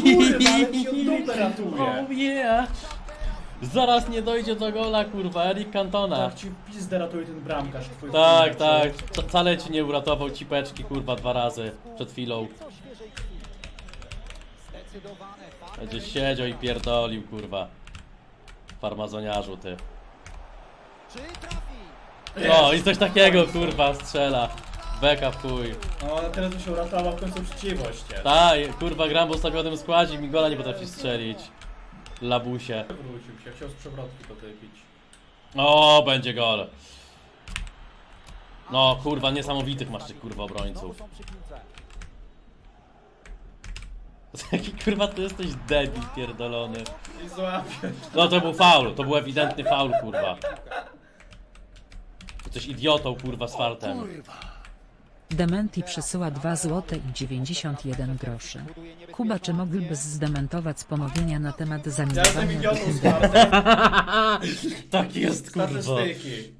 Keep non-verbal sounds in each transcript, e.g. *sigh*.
Kurwa, ale ci od dupy ratuje. Oh yeah! Zaraz nie dojdzie do gola, kurwa, Erik Cantona. Tak ci w pizdę ratuje ten bramkarz twój. Tak, tak. Wca- Wcale ci nie uratował cipeczki, kurwa, dwa razy przed chwilą. Będzie siedział i pierdolił, kurwa. Farmazoniarzu, ty. No i coś takiego, kurwa, strzela. Beka w chuj. No, ale teraz by się uratowała w końcu uczciwość. nie? Tak, kurwa, gram w ustawionym składzie, mi gola nie potrafi strzelić. Labusie. Wrócił się, chciał z przewrotki to wypić. O, będzie gol. No, kurwa, niesamowitych masz tych, kurwa, obrońców. *laughs* Jaki kurwa ty jesteś debil pierdolony. I złapie. No to był faul, to był ewidentny faul kurwa. Jesteś idiotą kurwa z fartem. Dementi przesyła 2 zł i 91 groszy. Kuba, czy mógłbyś zdementować pomówienia na temat zamiłowania z Wikingiem? fartem. *laughs* Tak jest kurwa. Statystyki.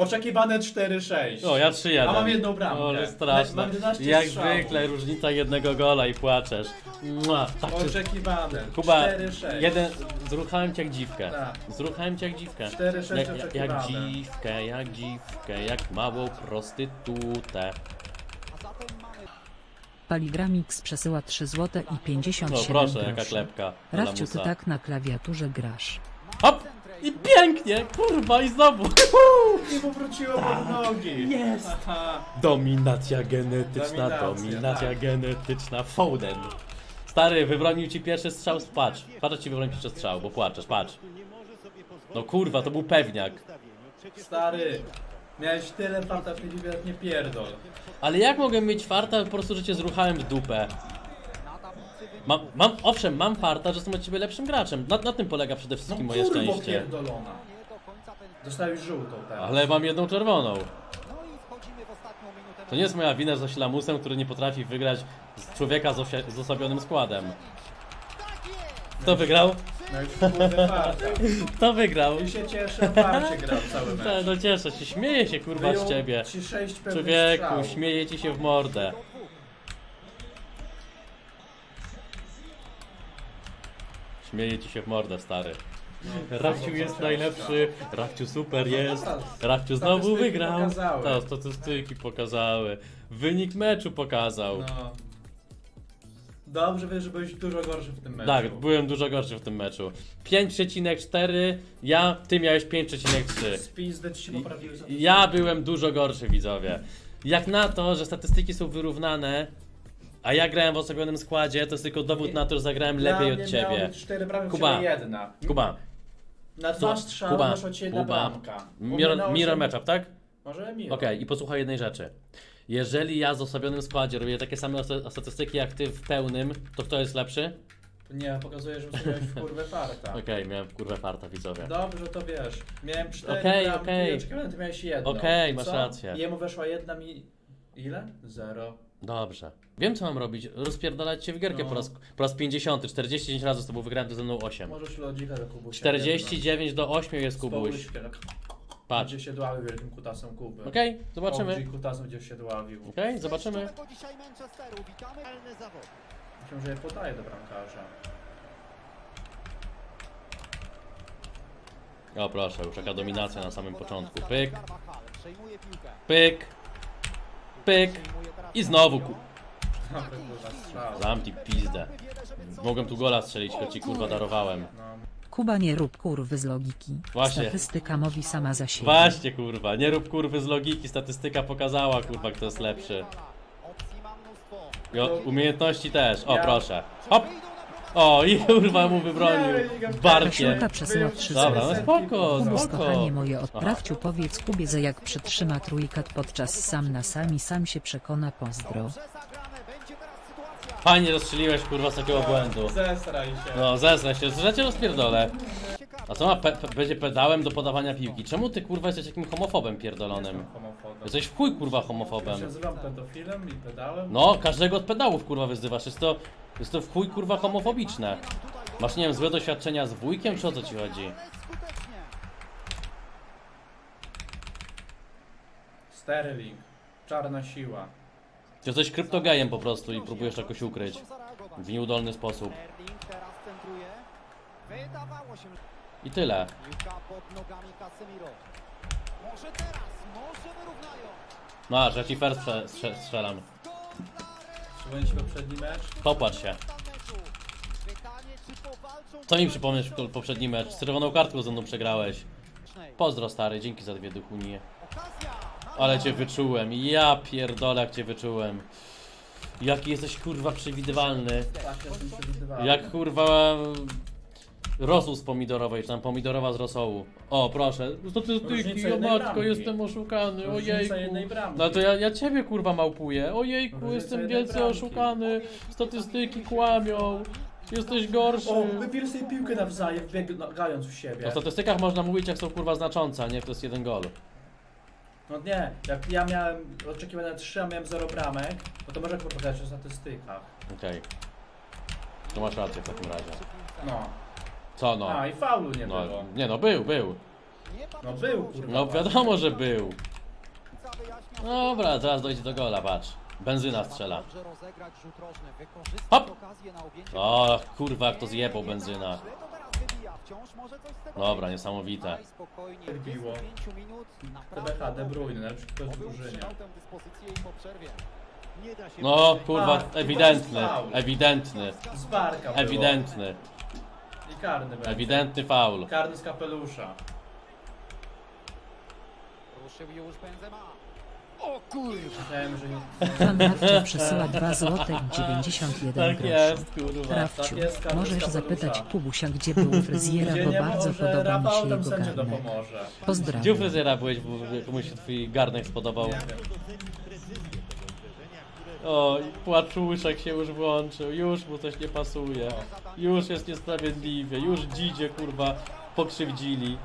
Oczekiwane 4-6. O, ja 3 A mam jedną bramkę. O, ale straszne. Mam 11 Jak strzałów. zwykle różnica jednego gola i płaczesz. Mua, tak. Oczekiwane. Kuba, 4-6. jeden, zruchałem cię jak dziwkę. Tak. Zruchałem cię jak dziwkę. 4-6 jak, jak, jak oczekiwane. dziwkę, jak dziwkę, jak małą prostytutę. Paligramix przesyła 3 zł i 57 No proszę, jaka groszy. klepka. Rafciu, ty tak na klawiaturze grasz. Hop! I pięknie! Kurwa, i znowu! I powróciło pod nogi. Jest. Aha. Dominacja genetyczna, Dominacja, dominacja tak. genetyczna. Foden. Stary, wybronił ci pierwszy strzał, patrz. Patrz ci wybronił pierwszy strzał, bo płaczesz, patrz. No kurwa, to był pewniak. Stary. Miałeś tyle farta w tej nie pierdol. Ale jak mogę mieć farta, po prostu, że cię zruchałem w dupę? Mam, mam, owszem, mam farta, że jestem od ciebie lepszym graczem. Na, na tym polega przede No wszystkim moje kurwo szczęście. pierdolona. Dostałeś żółtą teraz. Ale mam jedną czerwoną. To nie jest moja wina, że z lamusem, który nie potrafi wygrać z człowieka z, osia- z osobionym składem. Kto wygrał? No kurde farta. Kto wygrał? I się cieszę, farcie grał cały mecz. No cieszę się, śmieję się kurwa z Wyjął ciebie. Ci sześć pewnych Człowieku, strzałów. śmieje ci się w mordę. Śmieje ci się w mordę, stary. Rafciu jest najlepszy, Rafciu super jest, Rafciu znowu Statystyki wygrał. pokazały. Tak, statystyki pokazały. Wynik meczu pokazał. No. Dobrze wiesz, że byłeś dużo gorszy w tym meczu. Tak, byłem dużo gorszy w tym meczu. 5,4, ja, ty miałeś 5,3. Spizdę ci się poprawiły za Ja byłem dużo gorszy, widzowie. Jak na to, że statystyki są wyrównane, a ja grałem w osobionym składzie, to jest tylko dowód na to, że zagrałem Dla lepiej mnie od miało ciebie. być cztery Kuba. Kuba. jedna. Kuba, Na dwa no, strzały Kuba, masz od ciebie jedna Kuba. bramka. Mirror, Ominęło mirror matchup, tak? Może mirror. Okej, i posłuchaj jednej rzeczy. Jeżeli ja z osobionym składzie robię takie same sta- statystyki jak ty w pełnym, to kto jest lepszy? Nie, pokazuje, że ustawiałeś w kurwę farta. *laughs* Okej, miałem kurwę farta, widzowie. Dobrze, to wiesz. Miałem cztery Okej, bramki, okej. oczekiwane, ty miałeś jedną. Okej, masz co? rację. Jemu weszła jedna mi... Ile? Zero. Dobrze. Wiem co mam robić. Rozpierdalać cię w gierkę No. po, raz, po raz 50. 49 razy z tobą wygrałem, to ze mną 8. Możesz lodzika do Kubusia 49 do 8 jest jedno. Kubuś. Patrz. Gdzie się dławił wielkim kutasem Kuby. Okej, zobaczymy. OG kutasem gdzie się dławił. Okej, zobaczymy. Dzisiaj Manchesteru. Witamy. Realny zawód. Myślę, że je podaje do bramkarza. O proszę, już taka dominacja na samym początku. Pyk, Carvajal przejmuje piłkę. pyk, pyk i znowu ku... Zamknij pizdę. Mogłem tu gola strzelić, choć ci kurwa darowałem. Kuba, nie rób kurwy z logiki. Właśnie. Statystyka mówi sama za siebie. Właśnie kurwa, nie rób kurwy z logiki, statystyka pokazała kurwa kto jest lepszy. I o, umiejętności też, o proszę. Hop! O i kurwa mu wybronił barkiem. Kasiulka przesyła 3 Dobra, no spoko, Kubus, spoko. kochanie moje, odprawciu powiedz Kubie, że jak przytrzyma trójkat podczas sam na sami, sam się przekona, pozdro. Fajnie rozstrzeliłeś kurwa z takiego błędu. Zesraj się. No zezna się, że cię rozpierdolę. A co ma pe pe będzie pedałem do podawania piłki? Czemu ty kurwa jesteś takim homofobem pierdolonym? Homofobem. Jesteś w chuj kurwa Ja się homofobem. nazywam pedofilem i pedałem. No, każdego od pedałów kurwa wyzywasz. Jest to, jest to w chuj kurwa homofobiczne. Masz nie wiem, złe doświadczenia z wujkiem, czy o co ci chodzi? Sterling. Czarna siła. Ty jesteś kryptogejem po prostu i próbujesz jakoś ukryć. W nieudolny sposób. I tyle. No, a, że ci first strze- strze- strzelam. Przypomnieliśmy poprzedni mecz. Popatrz się. Co mi przypomniesz poprzedni mecz? Z czerwoną kartką ze mną przegrałeś. Pozdro stary, dzięki za dwie duchunie. Ale cię wyczułem, ja pierdolę jak cię wyczułem. Jaki jesteś kurwa przewidywalny. Tak, jestem przewidywalny. Jak kurwa rosół z pomidorowej, czy tam pomidorowa z rosołu. O, proszę, statystyki, Różnica o jednej matko, bramki. jestem oszukany, Różnica ojejku. jednej bramki. No to ja, ja ciebie kurwa małpuję, ojejku, Różnica jestem jednej wielce bramki. oszukany, statystyki kłamią, jesteś gorszy. O, wypili sobie piłkę nawzajem, biegając w siebie. O statystykach można mówić jak są kurwa znaczące, a nie jak to jest jeden gol. No nie, jak ja miałem oczekiwane 3, a miałem 0 bramek, no to może powiedzieć o statystykach. Okej. To masz rację w takim razie. No. Co no? A i faulu nie No, było. nie no, był, był. No był, kurwa. No wiadomo, że był. Dobra, zaraz dojdzie do gola, patrz. Benzyna strzela. Hop! O, kurwa, jak to zjebał benzyna. To Dobra, niesamowite. Aj, spokojnie, Wybiło. 25 minut, naprawdę TBH, De Bruyne. Nie da się No, kurwa, A, ewidentny, faul. ewidentny, było. ewidentny, I karny będzie. ewidentny faul. Karny z kapelusza. Ruszył już Benzema. O kurwa! Myślałem, że nie... Pan Rafciu przesyła 2 złote i 91 Tak groszy. jest, kurwa. Rafciu, Tak jest, możesz zapytać Kubusia, gdzie był fryzjera, Gdzie bo nie bardzo może, podoba mi Rafał się tam jego sędzia garnek. dopomoże. Gdzie u Pozdrawiam. fryzjera byłeś, bo komuś się twój garnek spodobał? O, i płaczuszek się już włączył, już mu coś nie pasuje. Już jest niesprawiedliwie, już dzidzie, kurwa, pokrzywdzili.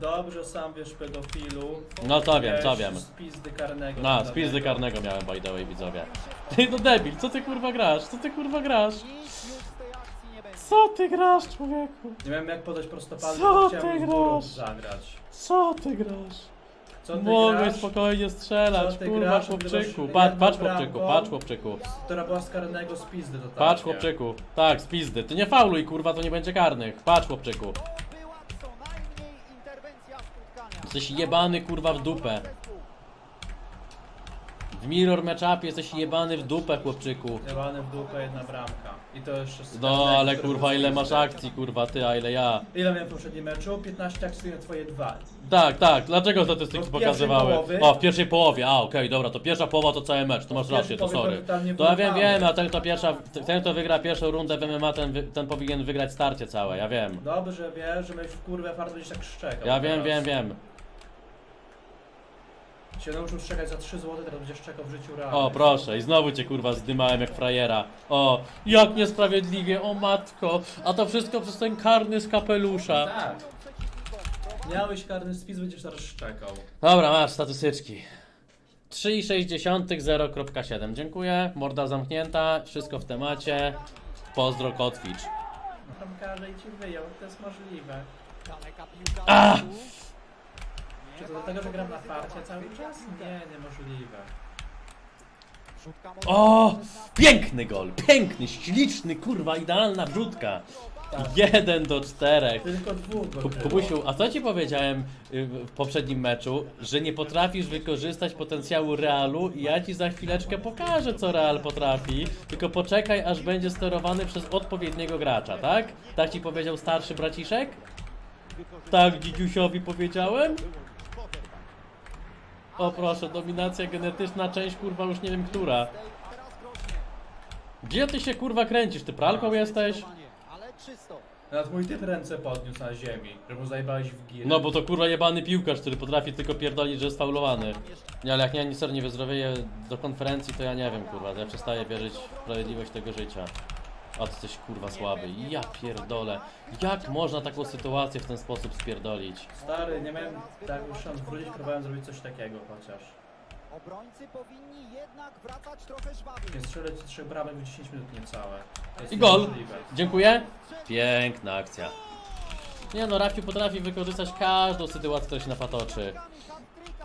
Dobrze, sam wiesz pedofilu. No to wiem, to wiem. Z pizdy karnego. No, z pizdy karnego miałem by the way, widzowie. Ty no debil, co ty kurwa grasz? Co ty kurwa grasz? Nic już z tej akcji nie będzie. Co ty grasz, człowieku? Nie wiem jak podać prostopadle, Co bo ty chciałem z grasz? zagrać. Co ty grasz? Co ty Mogłeś grasz? spokojnie strzelać, Co ty kurwa grasz? chłopczyku. Patrz, jedną patrz chłopczyku, bramką? patrz chłopczyku. Która była z karnego z pizdy totalnie. Patrz chłopczyku. Tak, z pizdy. Ty nie fauluj, kurwa, to nie będzie karnych. Patrz chłopczyku. Jesteś jebany, kurwa, w dupę. W mirror matchupie jesteś jebany w dupę, chłopczyku. Jebany w dupę jedna bramka. I to jeszcze z No, ale który kurwa, ile masz akcji, kurwa, ty, a ile ja. Ile miałem w poprzednim meczu? 15 akcji na twoje dwa. Tak, tak, dlaczego statystyki No w pierwszej pokazywały? O, w pierwszej połowie, a okej, dobra, to pierwsza połowa to cały mecz, to masz pierwszej rację, to połowie sorry. totalnie To ja wiem, wiem, a ten kto, pierwsza, ten kto wygra pierwszą rundę w MMA, ten, wy- ten powinien wygrać starcie całe, ja wiem. Dobrze wiesz, że będziesz w kurwę farto będziesz tak szczekał. Ja wiem, teraz. wiem, wiem. Się nauczył szczekać za 3 zł, teraz będziesz czekał w życiu realnie. O, proszę, i znowu cię kurwa zdymałem jak frajera. O, jak niesprawiedliwie, o matko. A to wszystko przez ten karny z kapelusza. Tak. Miałeś karny spis, będziesz teraz szczekał. Dobra, masz statystyczki. 3,6 0.7. Dziękuję. Morda zamknięta, wszystko w temacie. Pozdro Kotwicz. No tam każe i ci wyjął, to jest możliwe. Daleka piłka. A! Czy to dlatego, że gram na farcie cały czas? Nie, niemożliwe. O! Piękny gol, piękny, śliczny, kurwa, idealna wrzutka. 1 do 4. Tylko dwóch go Ku- było. Kubusiu, a co ci powiedziałem y, w poprzednim meczu, że nie potrafisz wykorzystać potencjału Realu i ja ci za chwileczkę pokażę, co Real potrafi, tylko poczekaj, aż będzie sterowany przez odpowiedniego gracza, tak? Tak ci powiedział starszy braciszek? Tak Dzidziusiowi powiedziałem? O proszę, dominacja genetyczna, część kurwa już nie wiem która. Gdzie ty się kurwa kręcisz? Ty pralką jesteś? Ale czysto. Nawet mój typ ręce podniósł na ziemi, że mu zajebałeś w gir. No bo to kurwa jebany piłkarz, który potrafi tylko pierdolić, że jest faulowany. Nie, ale jak nie, ser nie wyzdrowieje do konferencji, to ja nie wiem, kurwa. Ja przestaję wierzyć w sprawiedliwość tego życia. A ty jesteś kurwa słaby. Ja pierdolę. Jak można taką sytuację w ten sposób spierdolić? Stary, nie miałem tak już szans wrócić, próbowałem zrobić coś takiego chociaż. Obrońcy powinni jednak wracać trochę żwawiej. Nie strzelę ci trzech bramek w 10 minut niecałe. To jest I gol. niemożliwe. Dziękuję. Piękna akcja. Nie no, Rafiu potrafi wykorzystać każdą sytuację, która się napatoczy.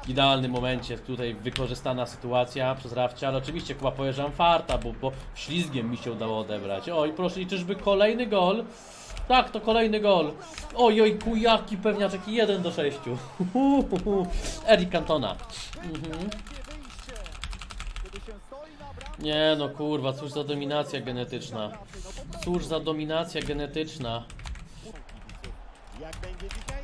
Idealnym momencie tutaj wykorzystana sytuacja przez Rafcia, ale oczywiście chyba pojeżdżam farta, bo, bo ślizgiem mi się udało odebrać. Oj, proszę, i czyżby kolejny gol? Tak, to kolejny gol. Oj, oj, kujaki, pewniaczek 1 do 6. *laughs* Eric Cantona. Mhm. Nie no kurwa, cóż za dominacja genetyczna. Cóż za dominacja genetyczna. Jak będzie.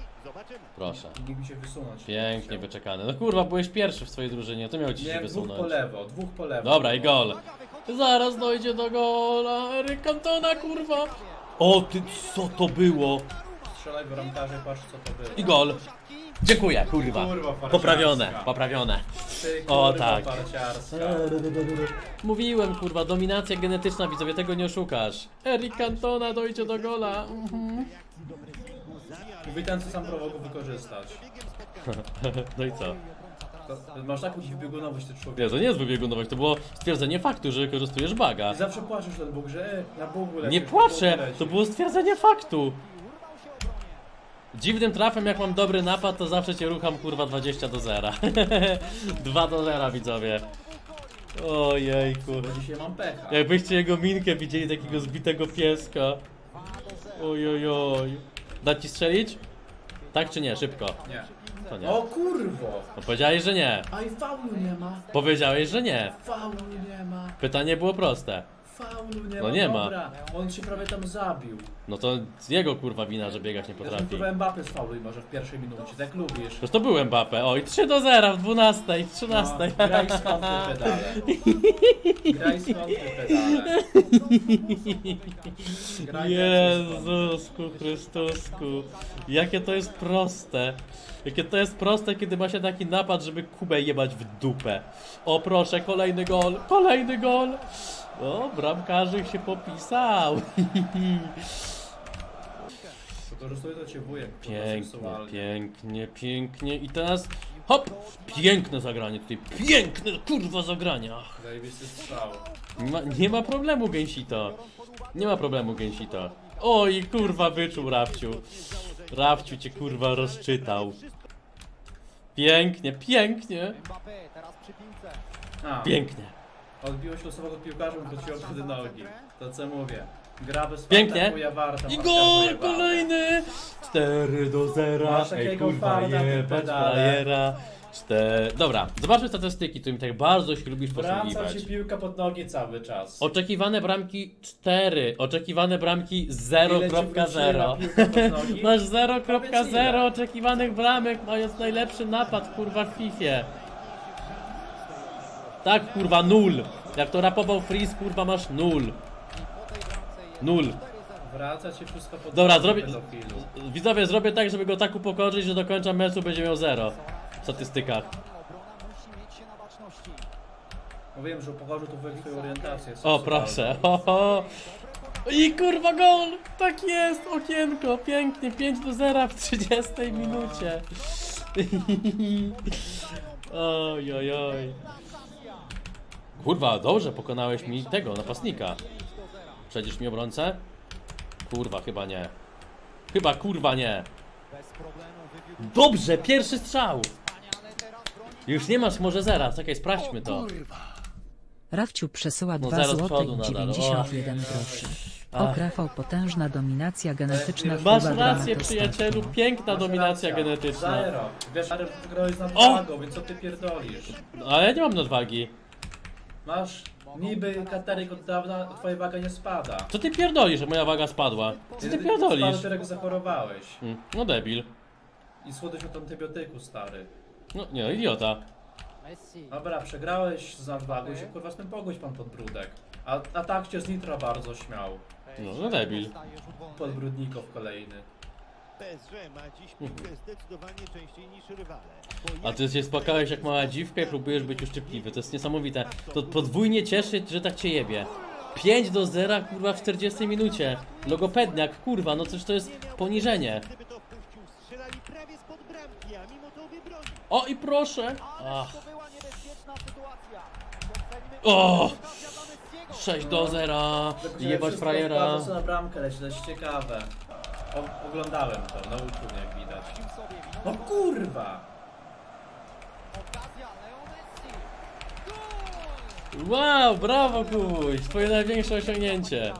Proszę. Się wysunąć. Pięknie wyczekane. No kurwa, byłeś pierwszy w swojej drużynie, to miał ci się Miałem dwóch po wysunąć. lewo, dwóch po lewo. Dobra, i gol. Zaraz dojdzie do gola. Eryk Cantona, kurwa. O ty, co to było? Strzelaj w ramkarze, patrz co to było. I gol. Dziękuję, kurwa. Kurwa, farciarska. Poprawione, poprawione. Ty, O, kurwa, tak. Mówiłem, kurwa, dominacja genetyczna, widzowie, tego nie oszukasz. Eryk Cantona dojdzie do gola. Mhm. Mówi ten, co sam próbował go wykorzystać. *laughs* No i co? To, masz taką biegunowość, ty człowiek. Nie, to nie jest wybiegunowość, to było stwierdzenie faktu, że wykorzystujesz baga. I zawsze płaczesz ten Bóg, że na Bogu. Nie na płaczę, to było stwierdzenie faktu. Dziwnym trafem, jak mam dobry napad, to zawsze cię rucham kurwa 20 do 0. 2 *laughs* do 0 widzowie. Ojejku. Bo dzisiaj mam pecha. Jakbyście jego minkę widzieli takiego zbitego pieska. Ojojoj. Da ci strzelić? Tak czy nie? Szybko. Nie. To nie. O kurwo! No powiedziałeś, że nie. Aj, faulu nie ma. Powiedziałeś, że nie. Faulu nie ma. Pytanie było proste. Faulu nie No ma. nie ma. Dobra, on się prawie tam zabił. No to jego kurwa wina, że biegać nie Ja potrafi. próbowałem Mbappé z faulu i może w pierwszej minucie, tak lubisz. Przecież to był Mbappe. Oj, 3 do 0 w 12 i w 13. No, graj z kąty pedale. Graj z kąty pedale. Graj Jezusku Chrystusku. Jakie to jest proste. Jakie to jest proste, kiedy ma się taki napad, żeby Kubę jebać w dupę. O proszę, kolejny gol, kolejny gol. O, bramkarzyk się popisał. Wykorzystuje to cię wujek. Pięknie, seksualnie. pięknie, pięknie. I teraz hop! Piękne zagranie tutaj. Piękne kurwa zagrania. Zajebisty strzał. Nie ma, nie ma problemu, Gęsito. Nie ma problemu, Gęsito. Oj, kurwa, wyczuł Rafciu. Rafciu cię kurwa rozczytał. Pięknie, pięknie, Mbappé teraz A, pięknie. odbiłeś losowego piłkarza, wróciło wtedy nogi. To co mówię. Gra bez Pięknie. farta, chuja warta, I gol kolejny! 4 do 0. Masz Ej, takiego kurwa, farta, ty jebać pedale. frajera. Cztery. Dobra, zobaczmy statystyki, którymi tak bardzo się lubisz Wraca posługiwać. ci piłka pod nogi cały czas. Oczekiwane bramki 4, oczekiwane bramki Ile ci wróciła 0.0. piłka pod nogi? *laughs* Masz Powiedz ile. 0.0 oczekiwanych bramek, mając najlepszy napad kurwa w FIFA. Tak kurwa nul. Jak to rapował Freeze kurwa masz nul. Nul. Wraca ci wszystko pod Dobra, zrobię. pedofilu. Widzowie, zrobię tak, żeby go tak upokorzyć, że do końca meczu będzie miał 0 w statystykach. Baczności. Mówiłem, że pokorzył to wujek twoją orientację. O seksualną. proszę, *laughs* ho, ho. I kurwa gol! Tak jest, okienko, pięknie, 5 do 0 w 30 minucie. *laughs* Oj, oj, oj. Kurwa, dobrze pokonałeś mi tego, napastnika. Przejdziesz mi obrońcę? Kurwa, chyba nie. Chyba kurwa nie. Dobrze, pierwszy strzał! Już nie masz może zera, czekaj, sprawdźmy to. Rafciu przesyła No 2 zero z zł przodu i nadal. 91 groszy. Ach. O Rafał, potężna dominacja genetyczna Masz Kuba rację, Granato przyjacielu, piękna dominacja genetyczna. Zero. Wiesz, ale grałeś wagą, więc co ty pierdolisz? No, Ale ja nie mam nadwagi. Masz niby kateryk od dawna, a twoja waga nie spada. Co ty pierdolisz, że moja waga spadła? Co ty pierdolisz? jak zachorowałeś. Mm, No debil. I słodycz od antybiotyku, stary. No nie, idiota. Messi. Dobra, przegrałeś z nadwagą i się kurwa z tym pogódź pan podbródek. A, a tak cię z Nitro bardzo śmiał. No, no debil. Podbródnikow kolejny. PSG ma dziś piłkę zdecydowanie częściej niż rywale. A ty się spłakałeś jak mała dziwka i próbujesz być uszczypliwy. To jest niesamowite. To podwójnie cieszy, że tak cię jebie. 5 do 0 kurwa w 40 minucie. Logopedniak, kurwa, no coś to jest poniżenie. O i proszę. Ach, O! okazja dla Messiego. 6 do 0. Jebać frajera. Na bramkę to jest ciekawe. O, oglądałem to na YouTube jak widać. No kurwa! Wow, brawo Kubuś, twoje największe osiągnięcie.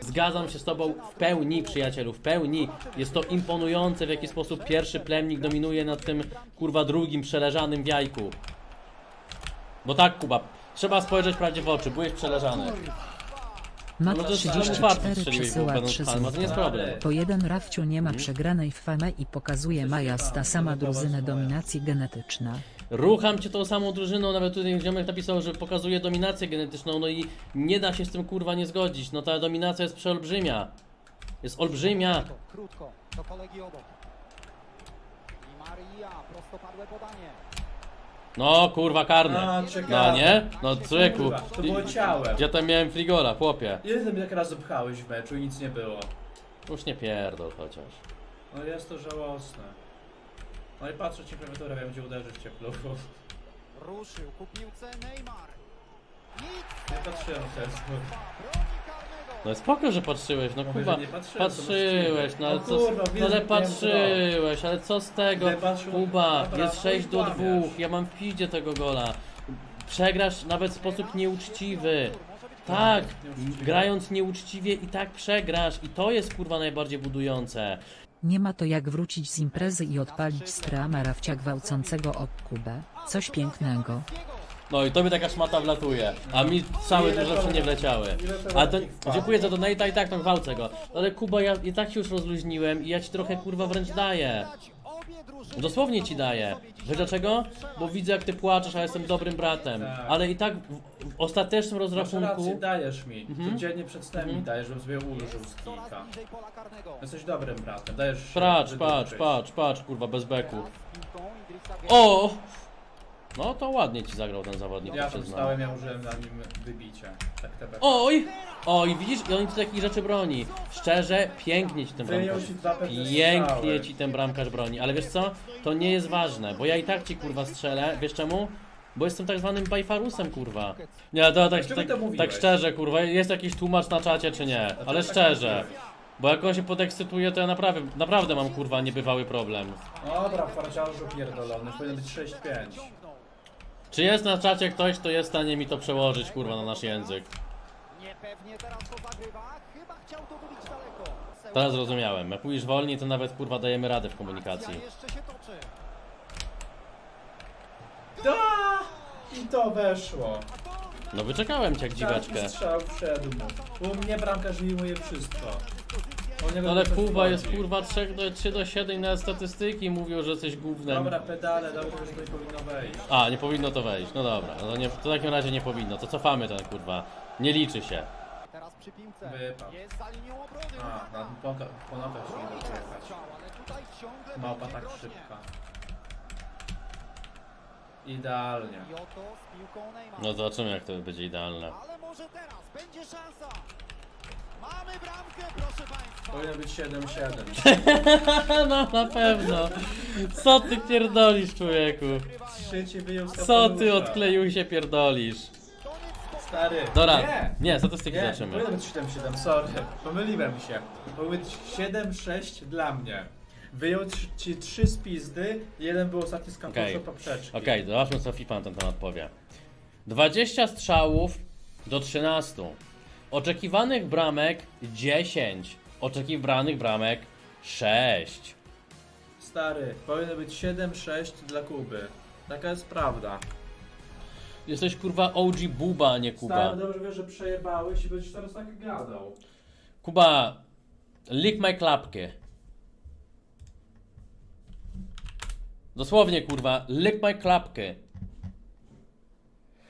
Zgadzam się z tobą w pełni, przyjacielu, w pełni. Jest to imponujące, w jaki sposób pierwszy plemnik dominuje nad tym, kurwa, drugim przeleżanym w jajku. Bo tak, Kuba, trzeba spojrzeć prawdzie w oczy, byłeś przeleżany. Mat No to czwarty 34 strzeliłeś, bo przesyła będą 3 palma, to nie jest zł. problem. Po jeden Rafciu nie ma Mhm. przegranej w famę i pokazuje Maja ta sama druzynę dominacji genetyczna. Rucham cię tą samą drużyną, nawet tutaj ziomek napisał, że pokazuje dominację genetyczną, no i nie da się z tym kurwa nie zgodzić. No ta dominacja jest przeolbrzymia. Jest olbrzymia. Krótko, do kolegi obok. I Maria, prostopadłe podanie. No kurwa karne. A, ciekawe. No nie? No człowieku. Kurwa, to było ciałem. Ja tam miałem frigola, chłopie. Ile mnie tak razy pchałeś w meczu i nic nie było? Już nie pierdol chociaż. No jest to żałosne. No i patrzę ci klawiaturę, wiem gdzie uderzyć cię pluchu. Ruszył ku piłce Neymar. Nic Nie patrzyłem teraz. broni karnego. No spoko, że patrzyłeś, no Mówię, że nie patrzyłem, to Patrzyłeś, no ale No co, kurwa, no ale patrzyłeś, ale co z tego? Kuba, Dobra, jest 6 do 2, kłamiesz. ja mam w piździe tego gola. Przegrasz nawet w sposób nieuczciwy. Tak, grając nieuczciwie i tak przegrasz i to jest kurwa najbardziej budujące. Nie ma to jak wrócić z imprezy i odpalić strama Rafcia gwałcącego ob Kubę. Coś pięknego. No i tobie taka szmata wlatuje, a mi całe dużo to- nie wleciały. A to, dziękuję za donata i tak to gwałcę go. Ale Kuba, ja i tak się już rozluźniłem i ja ci trochę kurwa wręcz daję. Dosłownie ci daję. Wiesz dlaczego? Bo widzę jak ty płaczesz, a jestem dobrym bratem. Tak. Ale i tak w, w ostatecznym Masz rację, rozrachunku... dajesz mi. Mhm. Codziennie przed snem mi Mhm. dajesz, żebym sobie ułożył z kilka. Jesteś dobrym bratem, dajesz się Patrz, wydłużyć. patrz, patrz, patrz, kurwa, bez beku. O! No to ładnie ci zagrał ten zawodnik, Ja tam przyznam. stałem, ja użyłem na nim wybicie. Tak. Oj! Oj, widzisz? I on ci takich rzeczy broni. Szczerze, pięknie ci ten Wyjął bramkarz. ci dwa pewne Pięknie strzały. ci ten bramkarz broni. Ale wiesz co? To nie jest ważne, bo ja i tak ci kurwa strzelę. Wiesz czemu? Bo jestem tak zwanym bajfarusem, kurwa. Nie, to tak, Dlaczego tak, to tak, szczerze, kurwa, jest jakiś tłumacz na czacie, czy nie? Ale tak szczerze. mówiłeś? Bo jak on się podekscytuje, to ja naprawdę, naprawdę mam kurwa niebywały problem. Dobra, farciarzu pierdolony, powinien być 6-5. Czy jest na czacie ktoś, kto jest w stanie mi to przełożyć, kurwa, na nasz język? Niepewnie teraz to zagrywa. Chyba chciał to wybić daleko. Teraz zrozumiałem. Jak mówisz wolniej, to nawet kurwa dajemy radę w komunikacji. Akcja jeszcze się toczy. Da! I to weszło. No wyczekałem cię jak dziweczkę. Taki strzał wszedł. U mnie bramkarz wyjmuje wszystko. No ale Kuba jest kurwa 3 do, 3 do 7 na statystyki mówią, że jesteś gównem. Dobra, pedale, dobra, już to nie powinno wejść. A, nie powinno to wejść. No dobra, no to, nie, to w takim razie nie powinno. To cofamy ten kurwa. Nie liczy się. Teraz przy piłce. Wypadł. Jest za linią obrony. A, na ponotę po notę się nie da Broni przejechać. strzał, ale tutaj ciągle Małpa będzie tak groźnie. szybka. Idealnie. I oto z piłką Neymar. No zobaczymy jak to będzie idealne. Ale może teraz będzie szansa. Mamy bramkę, proszę Państwa. Powinno być 7-7. *laughs* no na pewno. Co ty pierdolisz człowieku? Trzeci wyjął z Co ty odkleił się pierdolisz? Stary. Dobra, Nie! nie, statystyki Nie, zobaczymy. powinno być 7-7, sorry. Pomyliłem się. Powinno być 7-6 dla mnie. Wyjął tr- ci 3 z pizdy, jeden był ostatni z kapelusza Okej. poprzeczki. Okej, zobaczmy co FIFA na ten temat powie. 20 strzałów do 13. Oczekiwanych bramek 10. Oczekiwanych bramek 6. Stary, powinno być 7-6 dla Kuby. Taka jest prawda. Jesteś kurwa OG Buba, a nie Kuba. Stary, dobrze wiesz, że przejebałeś i będziesz teraz tak gadał. Kuba, lick my klapkę. Dosłownie kurwa, lick my klapkę.